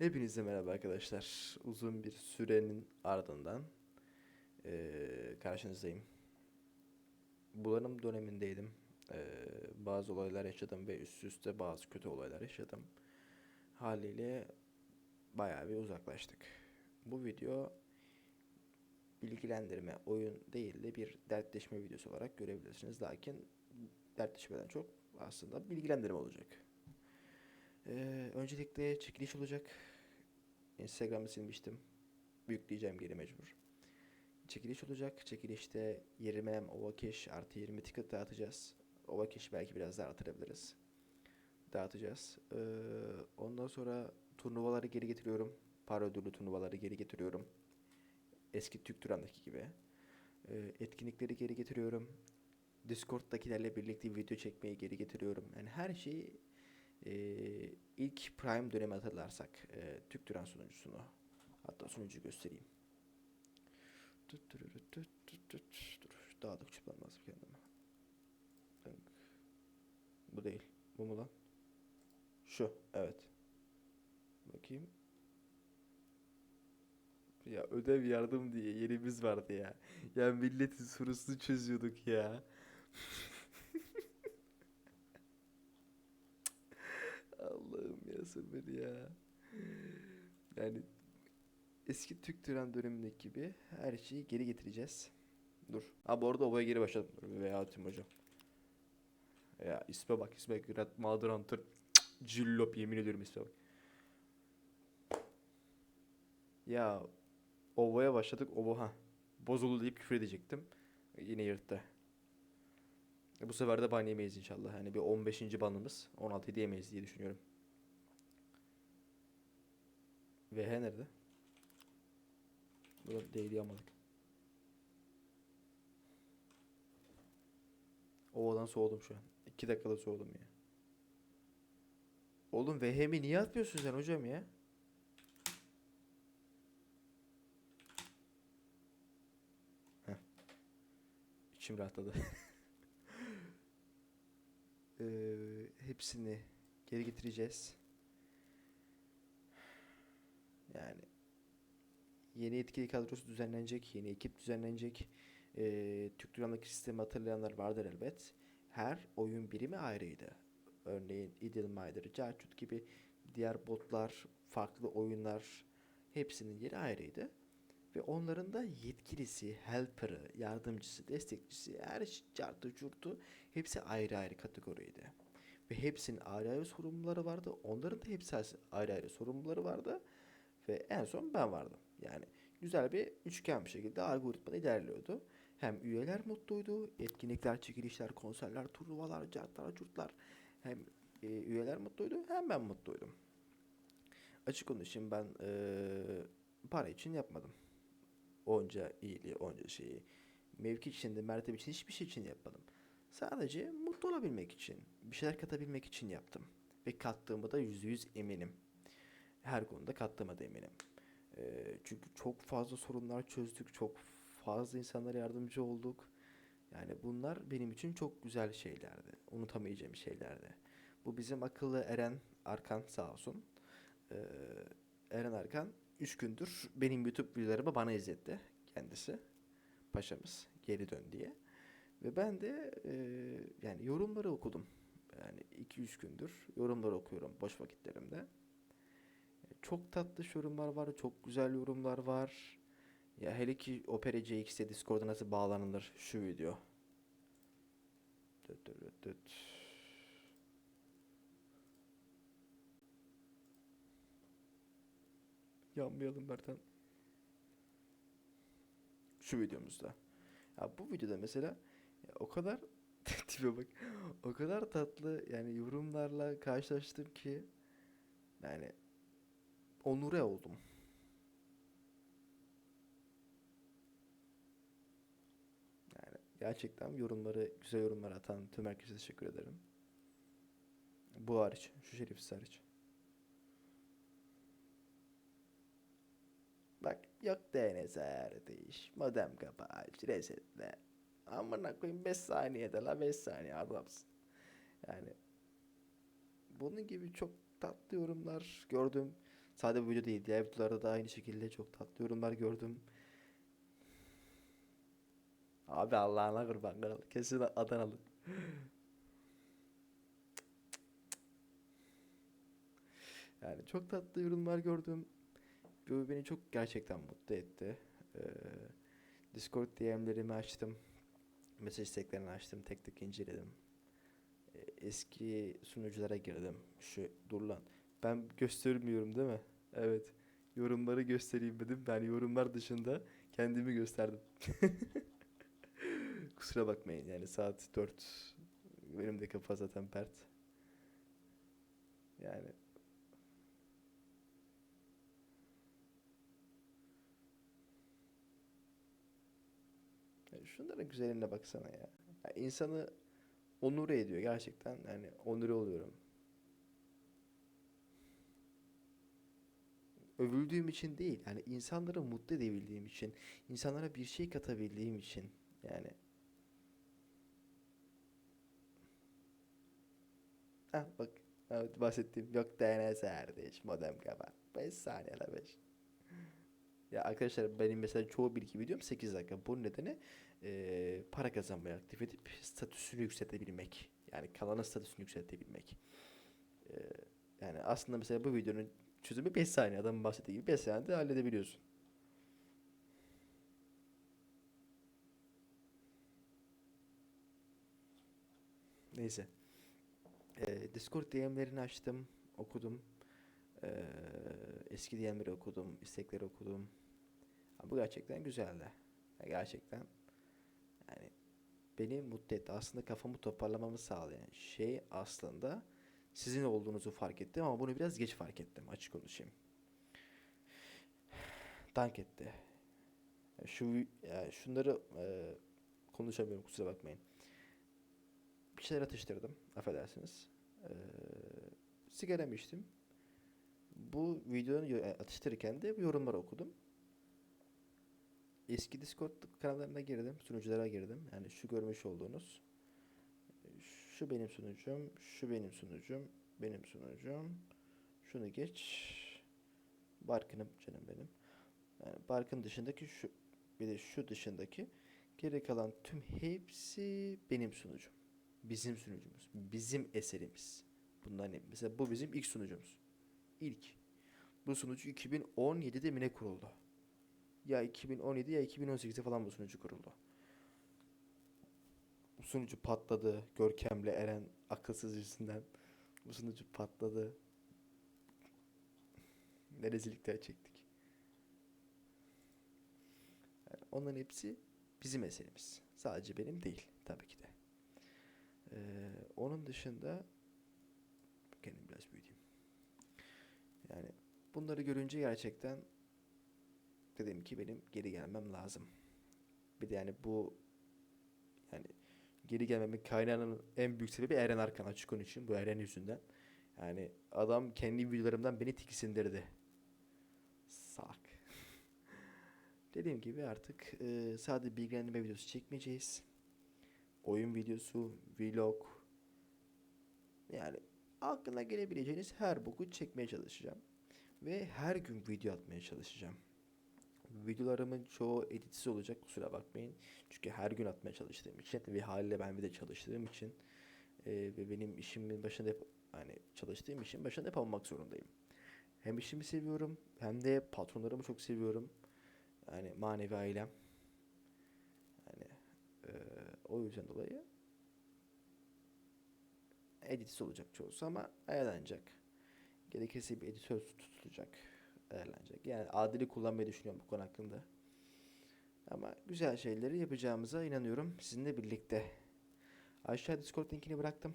Hepinize merhaba arkadaşlar. Uzun bir sürenin ardından eee, karşınızdayım. Bulanım dönemindeydim. Eee, bazı olaylar yaşadım ve üst üste bazı kötü olaylar yaşadım. Haliyle bayağı bir uzaklaştık. Bu video bilgilendirme, oyun değil de bir dertleşme videosu olarak görebilirsiniz. Lakin dertleşmeden çok aslında bilgilendirme olacak. Ee, öncelikle çekiliş olacak. Instagram'ı silmiştim. Yükleyeceğim geri mecbur. Çekiliş olacak. Çekilişte 20 M Ovakeş artı 20 ticket dağıtacağız. Ovakeş belki biraz daha artırabiliriz. Dağıtacağız. Ee, ondan sonra turnuvaları geri getiriyorum. Para ödüllü turnuvaları geri getiriyorum. Eski Türk Turan'daki gibi. Ee, etkinlikleri geri getiriyorum. Discord'dakilerle birlikte video çekmeyi geri getiriyorum. Yani her şeyi ee, ilk Prime dönemi hatırlarsak e, Türk sunucusunu hatta sunucuyu göstereyim. Dur daha da küçültmem lazım kendime. Bu değil. Bu mu lan? Şu. Evet. Bakayım. Ya ödev yardım diye yerimiz vardı ya. Ya milletin sorusunu çözüyorduk ya. Ya sabır ya. Yani eski Türk Turan dönemindeki gibi her şeyi geri getireceğiz. Dur. Ha bu arada obaya geri başladım. Dur veya atayım hocam. Ya isme bak isme Great Mother Hunter Cillop yemin ediyorum isme bak. Ya ovaya başladık. Ova ha. Bozuldu deyip küfür edecektim. Yine yırttı. Bu sefer de ban yemeyiz inşallah. Yani bir 15. banımız 16 diyemeyiz diye düşünüyorum. VH nerede? Burada değil yapmadık. Ovadan soğudum şu an. 2 dakikada soğudum ya. Oğlum VH'mi niye atmıyorsun sen hocam ya? Heh. İçim rahatladı. Eee, hepsini geri getireceğiz. Yani yeni etkili kadrosu düzenlenecek, yeni ekip düzenlenecek. Eee Türk Duran'daki sistemi hatırlayanlar vardır elbet. Her oyun birimi ayrıydı. Örneğin Idle Carchut gibi diğer botlar, farklı oyunlar hepsinin yeri ayrıydı. Ve onların da yetkilisi, helper'ı, yardımcısı, destekçisi, her şey, cartı curtu hepsi ayrı ayrı kategoriydi. Ve hepsinin ayrı ayrı sorumluları vardı. Onların da hepsi ayrı ayrı sorumluları vardı. Ve en son ben vardım. Yani güzel bir üçgen bir şekilde algoritma ilerliyordu. Hem üyeler mutluydu, etkinlikler, çekilişler, konserler, turnuvalar, cartlar, curtlar. Hem e, üyeler mutluydu hem ben mutluydum. Açık konuşayım ben e, para için yapmadım. Onca iyiliği, onca şeyi. Mevki için de mertebe için hiçbir şey için yapmadım. Sadece mutlu olabilmek için, bir şeyler katabilmek için yaptım. Ve kattığımı da yüzde yüz eminim. Her konuda da eminim. Ee, çünkü çok fazla sorunlar çözdük, çok fazla insanlara yardımcı olduk. Yani bunlar benim için çok güzel şeylerdi. Unutamayacağım şeylerdi. Bu bizim akıllı Eren Arkan sağ olsun. Ee, Eren Arkan 3 gündür benim YouTube videolarımı bana izletti kendisi. Paşamız geri dön diye. Ve ben de e, yani yorumları okudum. Yani 2-3 gündür yorumları okuyorum boş vakitlerimde. Çok tatlı yorumlar var, çok güzel yorumlar var. Ya hele ki Opera CX'e Discord'a nasıl bağlanılır şu video. Düt düt düt. Yanmayalım Bertan. Şu videomuzda. Ya bu videoda mesela ya o kadar tipe bak. O kadar tatlı yani yorumlarla karşılaştım ki yani onure oldum. Yani gerçekten yorumları güzel yorumlar atan tüm herkese teşekkür ederim. Bu hariç, şu şerefsiz hariç. Bak yok DNS ayarı değiş. Modem kapağı aç. Resetle. Amına koyayım 5 saniyede la 5 saniye adamsın. Yani bunun gibi çok tatlı yorumlar gördüm. Sadece bu video değil. Diğer videolarda da aynı şekilde çok tatlı yorumlar gördüm. Abi Allah'ına kurban kral. Kesin Adanalı. Yani çok tatlı yorumlar gördüm. Bu beni çok gerçekten mutlu etti. Ee, Discord DM'lerimi açtım. Mesaj isteklerini açtım. Tek tek inceledim. Ee, eski sunuculara girdim. Şu dur lan. Ben göstermiyorum değil mi? Evet. Yorumları göstereyim dedim. Ben yorumlar dışında kendimi gösterdim. Kusura bakmayın yani saat 4. Benim de kafa zaten pert. Yani Ya şunların güzelliğine baksana ya. Ya insanı onur ediyor gerçekten. Yani onur oluyorum. Övüldüğüm için değil. Yani insanları mutlu edebildiğim için, insanlara bir şey katabildiğim için. Yani ha bak evet, bahsettiğim yok DNS kardeş modem kapat. 5 saniyede 5. Ya arkadaşlar benim mesela çoğu bilgi videom 8 dakika. Bunun nedeni eee, para kazanmayı aktif edip statüsünü yükseltebilmek. Yani kanalın statüsünü yükseltebilmek. Eee, yani aslında mesela bu videonun çözümü 5 saniye. Adamın bahsettiği gibi 5 saniyede halledebiliyorsun. Neyse. Eee, Discord DM'lerini açtım, okudum. Eee, eski DM'leri okudum, istekleri okudum. Ha, bu gerçekten güzeldi. Ya gerçekten yani beni mutlu etti. Aslında kafamı toparlamamı sağlayan şey aslında sizin olduğunuzu fark ettim ama bunu biraz geç fark ettim açık konuşayım. Dank etti. Şu ya şunları e, konuşamıyorum kusura bakmayın. Bir şeyler atıştırdım affedersiniz. E, sigaramı içtim. Bu videonun e, atıştırırken de yorumları okudum. Eski Discord kanallarına girdim, sunuculara girdim. Yani şu görmüş olduğunuz, şu benim sunucum, şu benim sunucum, benim sunucum. Şunu geç. Barkın'ım canım benim. Yani Barkın dışındaki şu, bir de şu dışındaki geri kalan tüm hepsi benim sunucum. Bizim sunucumuz, bizim eserimiz. Bundan ne? Mesela bu bizim ilk sunucumuz. İlk. Bu sunucu 2017'de mi ne kuruldu? Ya 2017 ya 2018'de falan bu sunucu kuruldu. Sunucu patladı. Görkem'le Eren akılsız yüzünden. Bu sunucu patladı. Ne rezillikler çektik. Yani onların hepsi bizim eserimiz. Sadece benim değil tabii ki de. Ee, onun dışında kendim biraz büyüteyim. Yani bunları görünce gerçekten dedim ki benim geri gelmem lazım. Bir de yani bu yani geri gelmemin kaynağının en büyük sebebi Eren Arkan açık konuşayım. Bu Eren yüzünden. Yani adam kendi videolarımdan beni tiksindirdi. Salak. Dediğim gibi artık e, sadece bilgilendirme videosu çekmeyeceğiz. Oyun videosu, vlog. Yani aklına gelebileceğiniz her boku çekmeye çalışacağım. Ve her gün video atmaya çalışacağım. Videolarımın çoğu editsiz olacak kusura bakmayın. Çünkü her gün atmaya çalıştığım için ve haliyle ben bir de çalıştığım için e, ve benim işimin başında hep hani çalıştığım işin başında hep olmak zorundayım. Hem işimi seviyorum hem de patronlarımı çok seviyorum. Yani manevi ailem. Yani e, o yüzden dolayı editsiz olacak çoğusu ama ayarlanacak. Gerekirse bir editör tutulacak ayarlanacak. Yani adili kullanmayı düşünüyorum bu konu hakkında. Ama güzel şeyleri yapacağımıza inanıyorum sizinle birlikte. Aşağı Discord linkini bıraktım.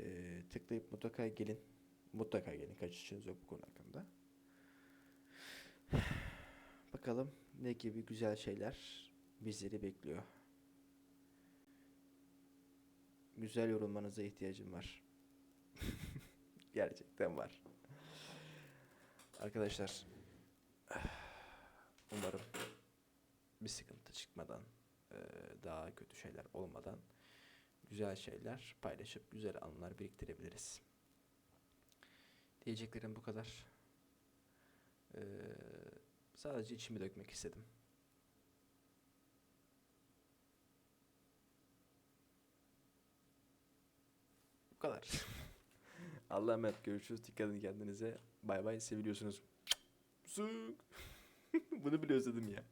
Ee, tıklayıp mutlaka gelin. Mutlaka gelin. Kaçışınız yok bu konu hakkında. Bakalım ne gibi güzel şeyler bizleri bekliyor. Güzel yorumlarınıza ihtiyacım var. Gerçekten var. Arkadaşlar umarım bir sıkıntı çıkmadan eee, daha kötü şeyler olmadan güzel şeyler paylaşıp güzel anılar biriktirebiliriz. Diyeceklerim bu kadar. Ee, sadece içimi dökmek istedim. Bu kadar. Allah'a emanet görüşürüz. Dikkat edin kendinize. Bay bay. Seviliyorsunuz. Bunu bile özledim ya.